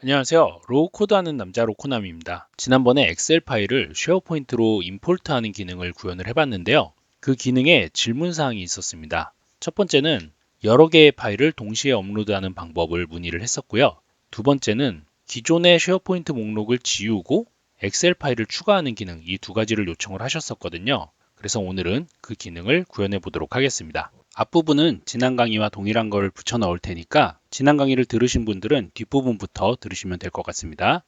안녕하세요. 로우 코드 하는 남자 로코남입니다. 지난번에 엑셀 파일을 쉐어포인트로 임포트하는 기능을 구현을 해봤는데요. 그 기능에 질문사항이 있었습니다. 첫 번째는 여러 개의 파일을 동시에 업로드하는 방법을 문의를 했었고요. 두 번째는 기존의 쉐어포인트 목록을 지우고 엑셀 파일을 추가하는 기능 이 두 가지를 요청을 하셨었거든요. 그래서 오늘은 그 기능을 구현해 보도록 하겠습니다. 앞부분은 지난 강의와 동일한 걸 붙여 넣을 테니까 지난 강의를 들으신 분들은 뒷부분부터 들으시면 될 것 같습니다.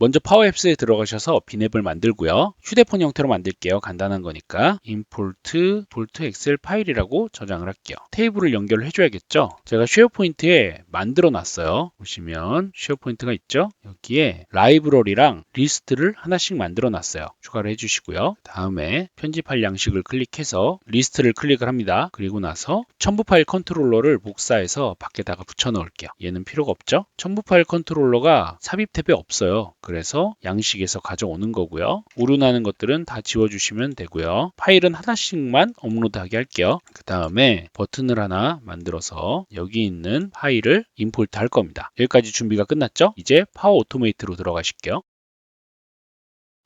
먼저 파워앱스에 들어가셔서 빈앱을 만들고요. 휴대폰 형태로 만들게요. 간단한 거니까 import 볼트 엑셀 파일이라고 저장을 할게요. 테이블을 연결을 해줘야겠죠. 제가 쉐어포인트에 만들어 놨어요. 보시면 쉐어포인트가 있죠. 여기에 라이브러리랑 리스트를 하나씩 만들어 놨어요. 추가를 해주시고요. 다음에 편집할 양식을 클릭해서 리스트를 클릭을 합니다. 그리고 나서 첨부 파일 컨트롤러를 복사해서 밖에다가 붙여 넣을게요. 얘는 필요가 없죠. 첨부 파일 컨트롤러가 삽입 탭에 없어요. 그래서 양식에서 가져오는 거고요. 오류나는 것들은 다 지워주시면 되고요. 파일은 하나씩만 업로드하게 할게요. 그 다음에 버튼을 하나 만들어서 여기 있는 파일을 임포트 할 겁니다. 여기까지 준비가 끝났죠? 이제 파워 오토메이트로 들어가실게요.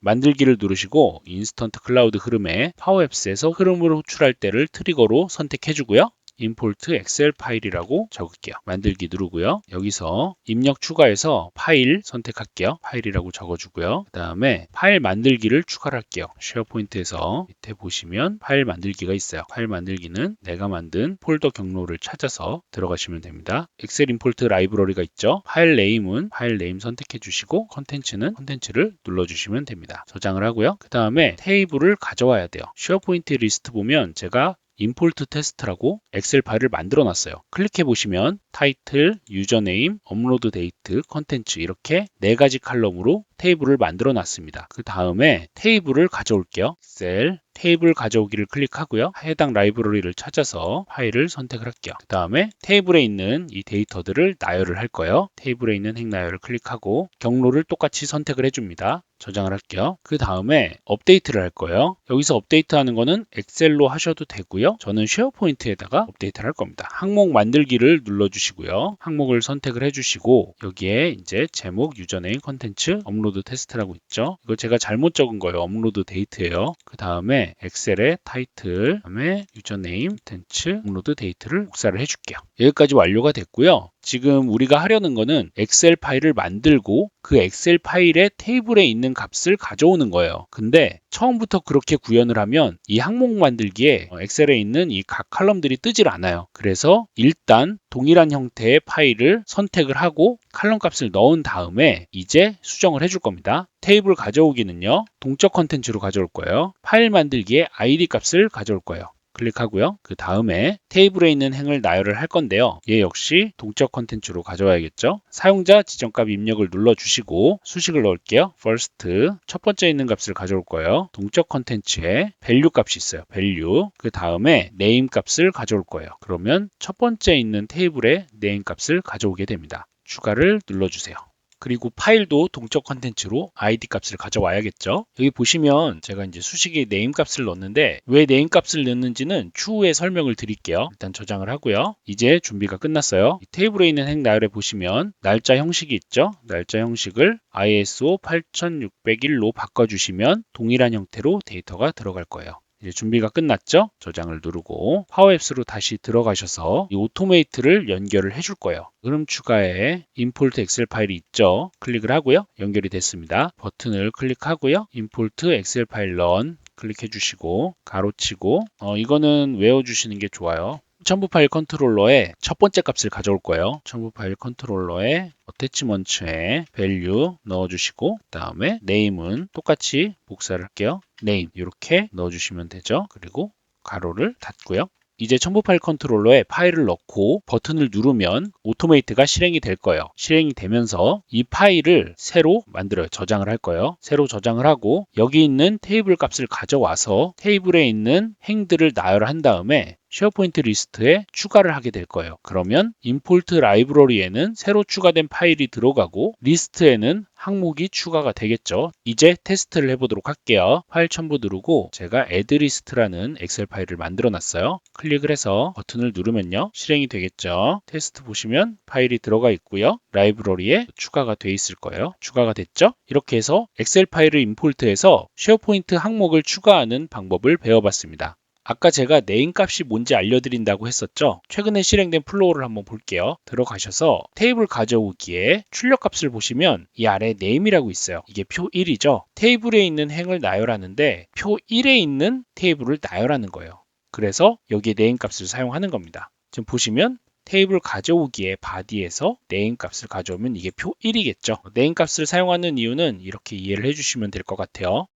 만들기를 누르시고 인스턴트 클라우드 흐름에 파워앱스에서 흐름을 호출할 때를 트리거로 선택해 주고요. Import 엑셀 파일이라고 적을게요. 만들기 누르고요. 여기서 입력 추가해서 파일 선택할게요. 파일이라고 적어주고요. 그 다음에 파일 만들기를 추가를 할게요. 쉐어포인트에서 밑에 보시면 파일 만들기가 있어요. 파일 만들기는 내가 만든 폴더 경로를 찾아서 들어가시면 됩니다. 엑셀 임포트 라이브러리가 있죠. 파일 네임은 파일 네임 선택해 주시고 컨텐츠는 컨텐츠를 눌러 주시면 됩니다. 저장을 하고요. 그 다음에 테이블을 가져와야 돼요. 쉐어포인트 리스트 보면 제가 임포트 테스트라고 엑셀 파일을 만들어 놨어요. 클릭해 보시면 타이틀, 유저네임, 업로드 데이트, 컨텐츠 이렇게 네 가지 칼럼으로 테이블을 만들어 놨습니다. 그 다음에 테이블을 가져올게요. 셀, 테이블 가져오기를 클릭하고요. 해당 라이브러리를 찾아서 파일을 선택을 할게요. 그 다음에 테이블에 있는 이 데이터들을 나열을 할 거예요. 테이블에 있는 행 나열을 클릭하고 경로를 똑같이 선택을 해줍니다. 저장을 할게요. 그 다음에 업데이트를 할 거예요. 여기서 업데이트 하는 거는 엑셀로 하셔도 되고요. 저는 쉐어포인트에다가 업데이트를 할 겁니다. 항목 만들기를 눌러주시고요. 항목을 선택을 해주시고 여기에 이제 제목, 유저네임, 컨텐츠, 업로드 테스트라고 있죠. 이거 제가 잘못 적은 거예요. 업로드 데이트예요. 그 다음에 엑셀의 타이틀, 그 다음에 유저네임, 컨텐츠, 업로드 데이트를 복사를 해줄게요. 여기까지 완료가 됐고요. 지금 우리가 하려는 거는 엑셀 파일을 만들고 그 엑셀 파일의 테이블에 있는 값을 가져오는 거예요. 근데 처음부터 그렇게 구현을 하면 이 항목 만들기에 엑셀에 있는 이 각 칼럼들이 뜨질 않아요. 그래서 일단 동일한 형태의 파일을 선택을 하고 칼럼 값을 넣은 다음에 이제 수정을 해줄 겁니다. 테이블 가져오기는요. 동적 컨텐츠로 가져올 거예요. 파일 만들기에 id 값을 가져올 거예요. 클릭하고요. 그 다음에 테이블에 있는 행을 나열을 할 건데요. 얘 역시 동적 컨텐츠로 가져와야겠죠. 사용자 지정값 입력을 눌러주시고 수식을 넣을게요. first 첫 번째 있는 값을 가져올 거예요. 동적 컨텐츠에 value 값이 있어요. value 그 다음에 name 값을 가져올 거예요. 그러면 첫 번째 있는 테이블에 name 값을 가져오게 됩니다. 추가를 눌러주세요. 그리고 파일도 동적 컨텐츠로 id 값을 가져와야겠죠. 여기 보시면 제가 이제 수식에 네임 값을 넣었는데 왜 네임 값을 넣는지는 추후에 설명을 드릴게요. 일단 저장을 하고요. 이제 준비가 끝났어요. 테이블에 있는 행 나열에 보시면 날짜 형식이 있죠. 날짜 형식을 ISO 8601로 바꿔주시면 동일한 형태로 데이터가 들어갈 거예요. 이제 준비가 끝났죠? 저장을 누르고 파워앱스로 다시 들어가셔서 이 오토메이트를 연결을 해줄 거예요. 흐름 추가에 임포트 엑셀 파일이 있죠? 클릭을 하고요. 연결이 됐습니다. 버튼을 클릭하고요. 임포트 엑셀 파일 런 클릭해 주시고 가로치고 어, 이거는 외워 주시는 게 좋아요. 첨부 파일 컨트롤러에 첫 번째 값을 가져올 거예요. 첨부 파일 컨트롤러에 어태치먼트에 value 넣어주시고 그 다음에 name은 똑같이 복사를 할게요. name 이렇게 넣어주시면 되죠. 그리고 가로를 닫고요. 이제 첨부 파일 컨트롤러에 파일을 넣고 버튼을 누르면 오토메이트가 실행이 될 거예요. 실행이 되면서 이 파일을 새로 만들어요. 저장을 할 거예요. 새로 저장을 하고 여기 있는 테이블 값을 가져와서 테이블에 있는 행들을 나열한 다음에 쉐어포인트 리스트에 추가를 하게 될 거예요. 그러면 임포트 라이브러리에는 새로 추가된 파일이 들어가고 리스트에는 항목이 추가가 되겠죠. 이제 테스트를 해보도록 할게요. 파일 첨부 누르고 제가 list라는 엑셀 파일을 만들어 놨어요. 클릭을 해서 버튼을 누르면요. 실행이 되겠죠. 테스트 보시면 파일이 들어가 있고요. 라이브러리에 추가가 돼 있을 거예요. 추가가 됐죠? 이렇게 해서 엑셀 파일을 임포트해서 쉐어포인트 항목을 추가하는 방법을 배워봤습니다. 아까 제가 네임 값이 뭔지 알려드린다고 했었죠. 최근에 실행된 플로우를 한번 볼게요. 들어가셔서 테이블 가져오기에 출력 값을 보시면 이 아래 네임이라고 있어요. 이게 표 1이죠. 테이블에 있는 행을 나열하는데 표 1에 있는 테이블을 나열하는 거예요. 그래서 여기에 네임 값을 사용하는 겁니다. 지금 보시면 테이블 가져오기에 바디에서 네임 값을 가져오면 이게 표 1이겠죠. 네임 값을 사용하는 이유는 이렇게 이해를 해주시면 될 것 같아요.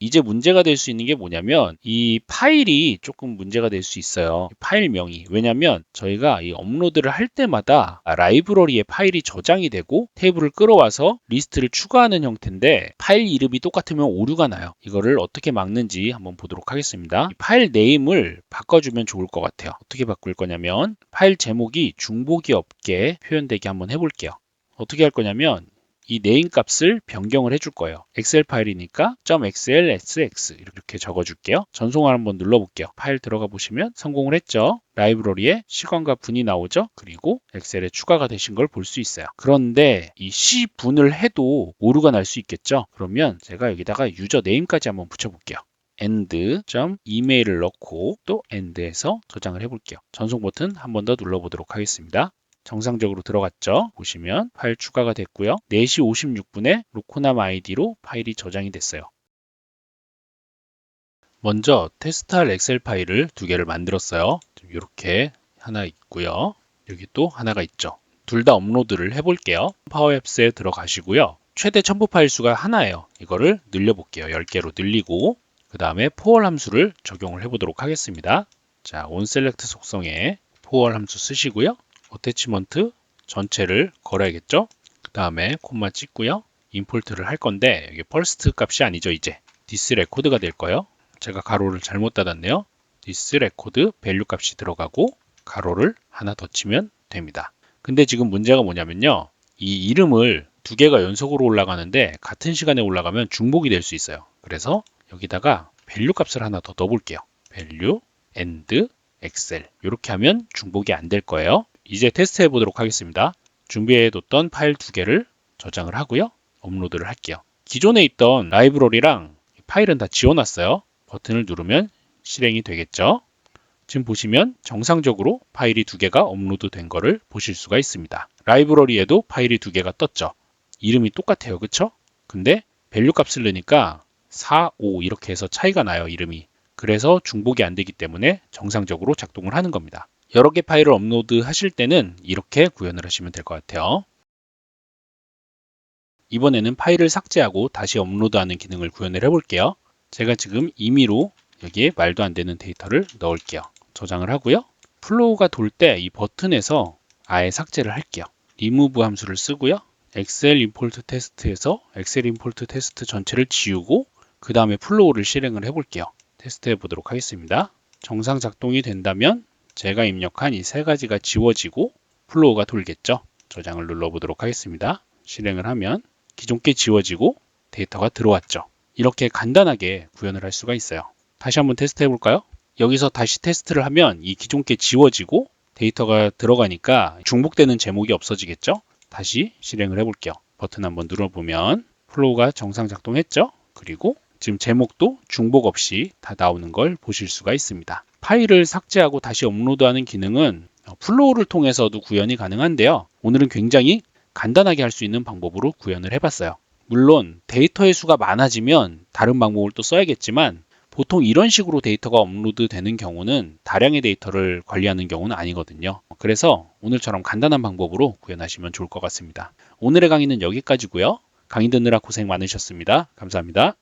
이제 문제가 될 수 있는 게 뭐냐면 이 파일이 조금 문제가 될 수 있어요. 파일명이. 왜냐면 저희가 이 업로드를 할 때마다 라이브러리에 파일이 저장이 되고 테이블을 끌어와서 리스트를 추가하는 형태인데 파일 이름이 똑같으면 오류가 나요. 이거를 어떻게 막는지 한번 보도록 하겠습니다. 이 파일 네임을 바꿔주면 좋을 것 같아요. 어떻게 바꿀 거냐면 파일 제목이 중복이 없게 표현되게 한번 해볼게요. 어떻게 할 거냐면 이 네임 값을 변경을 해줄 거예요. 엑셀 파일이니까 .xlsx 이렇게 적어줄게요. 전송을 한번 눌러볼게요. 파일 들어가 보시면 성공을 했죠. 라이브러리에 시간과 분이 나오죠. 그리고 엑셀에 추가가 되신 걸 볼 수 있어요. 그런데 이 C 분을 해도 오류가 날 수 있겠죠. 그러면 제가 여기다가 유저 네임까지 한번 붙여볼게요. end 이메일을 넣고 또 end에서 저장을 해볼게요. 전송 버튼 한 번 더 눌러보도록 하겠습니다. 정상적으로 들어갔죠. 보시면 파일 추가가 됐고요. 4시 56분에 로코남 아이디로 파일이 저장이 됐어요. 먼저 테스트할 엑셀 파일을 두 개를 만들었어요. 이렇게 하나 있고요. 여기 또 하나가 있죠. 둘 다 업로드를 해볼게요. 파워앱스에 들어가시고요. 최대 첨부 파일 수가 하나예요. 이거를 늘려볼게요. 10개로 늘리고 그 다음에 포월 함수를 적용을 해보도록 하겠습니다. 자, onSelect 속성에 포월 함수 쓰시고요. 어태치먼트 전체를 걸어야겠죠? 그 다음에 콤마 찍고요. 임포트를 할 건데 이게 퍼스트 값이 아니죠 이제 디스 레코드가 될 거예요. 제가 가로를 잘못 닫았네요. 디스 레코드 밸류 값이 들어가고 가로를 하나 더 치면 됩니다. 근데 지금 문제가 뭐냐면요. 이 이름을 두 개가 연속으로 올라가는데 같은 시간에 올라가면 중복이 될 수 있어요. 그래서 여기다가 밸류 값을 하나 더 넣어볼게요. 밸류 and 엑셀 이렇게 하면 중복이 안 될 거예요. 이제 테스트 해 보도록 하겠습니다. 준비해 뒀던 파일 두 개를 저장을 하고요. 업로드를 할게요. 기존에 있던 라이브러리랑 파일은 다 지워놨어요. 버튼을 누르면 실행이 되겠죠. 지금 보시면 정상적으로 파일이 두 개가 업로드 된 거를 보실 수가 있습니다. 라이브러리에도 파일이 두 개가 떴죠. 이름이 똑같아요. 그쵸? 근데 밸류 값을 넣으니까 4, 5 이렇게 해서 차이가 나요. 이름이. 그래서 중복이 안 되기 때문에 정상적으로 작동을 하는 겁니다. 여러 개 파일을 업로드 하실 때는 이렇게 구현을 하시면 될 것 같아요. 이번에는 파일을 삭제하고 다시 업로드하는 기능을 구현을 해볼게요. 제가 지금 임의로 여기에 말도 안 되는 데이터를 넣을게요. 저장을 하고요. 플로우가 돌 때 이 버튼에서 아예 삭제를 할게요. remove 함수를 쓰고요. 엑셀 임포트 테스트에서 엑셀 임포트 테스트 전체를 지우고 그 다음에 플로우를 실행을 해볼게요. 테스트 해보도록 하겠습니다. 정상 작동이 된다면 제가 입력한 이 세 가지가 지워지고 플로우가 돌겠죠. 저장을 눌러보도록 하겠습니다. 실행을 하면 기존 게 지워지고 데이터가 들어왔죠. 이렇게 간단하게 구현을 할 수가 있어요. 다시 한번 테스트 해볼까요? 여기서 다시 테스트를 하면 이 기존 게 지워지고 데이터가 들어가니까 중복되는 제목이 없어지겠죠? 다시 실행을 해볼게요. 버튼 한번 눌러보면 플로우가 정상 작동했죠? 그리고 지금 제목도 중복 없이 다 나오는 걸 보실 수가 있습니다. 파일을 삭제하고 다시 업로드하는 기능은 플로우를 통해서도 구현이 가능한데요. 오늘은 굉장히 간단하게 할 수 있는 방법으로 구현을 해봤어요. 물론 데이터의 수가 많아지면 다른 방법을 또 써야겠지만 보통 이런 식으로 데이터가 업로드 되는 경우는 다량의 데이터를 관리하는 경우는 아니거든요. 그래서 오늘처럼 간단한 방법으로 구현하시면 좋을 것 같습니다. 오늘의 강의는 여기까지고요. 강의 듣느라 고생 많으셨습니다. 감사합니다.